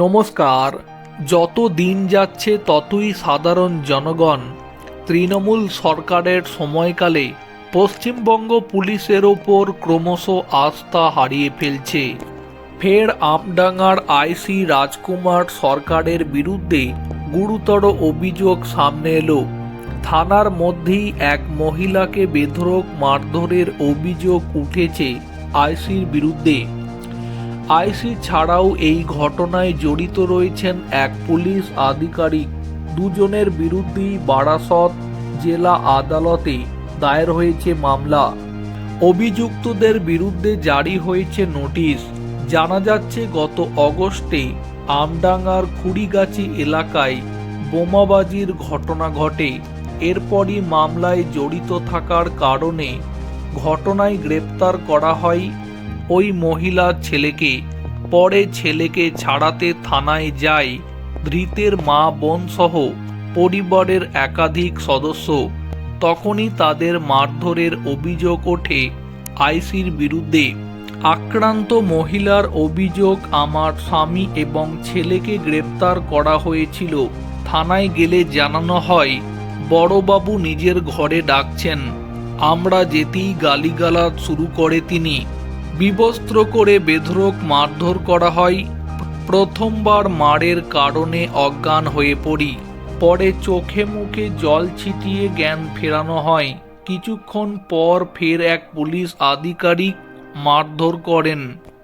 নমস্কার। যত দিন যাচ্ছে, ততই সাধারণ জনগণ তৃণমূল সরকারের সময়কালে পশ্চিমবঙ্গ পুলিশের ওপর ক্রমশ আস্থা হারিয়ে ফেলছে। ফের আমডাঙ্গার আইসি রাজকুমার সরকারের বিরুদ্ধে গুরুতর অভিযোগ সামনে এলো। থানার মধ্যেই এক মহিলাকে বেধড়ক মারধরের অভিযোগ উঠেছে আইসির বিরুদ্ধে। আইসি ছাড়াও এই ঘটনায় জড়িত রয়েছেন এক পুলিশ আধিকারিক। দুজনের বিরুদ্ধেই বারাসত জেলা আদালতে দায়ের হয়েছে মামলা। অভিযুক্তদের বিরুদ্ধে জারি হয়েছে নোটিশ। জানা যাচ্ছে, গত অগস্টে আমডাঙ্গার কুড়িগাছি এলাকায় বোমাবাজির ঘটনা ঘটে। এরপরই মামলায় জড়িত থাকার কারণে ঘটনায় গ্রেপ্তার করা হয় ওই মহিলার ছেলেকে পরে ছেলেকে ছাড়াতে থানায় যায় ধৃতের মা, বোন সহ পরিবারের একাধিক সদস্য তখনই তাদের মারধরের অভিযোগ ওঠে আইসির বিরুদ্ধে। আক্রান্ত মহিলার অভিযোগ আমার স্বামী এবং ছেলেকে গ্রেপ্তার করা হয়েছিল। থানায় গেলে জানানো হয়, বড়বাবু নিজের ঘরে ডাকছেন। আমরা যেতেই গালিগালাজ শুরু করে তিনি। বিবস্ত্র করে বেধরক মারধর করা হয়। প্রথমবার মারের কারণে অজ্ঞান হয়ে পড়ি। পরে চোখে মুখে জল ছিটিয়ে জ্ঞান ফেরানো হয়। কিছুক্ষণ পর ফের এক পুলিশ আধিকারিক মারধর করেন।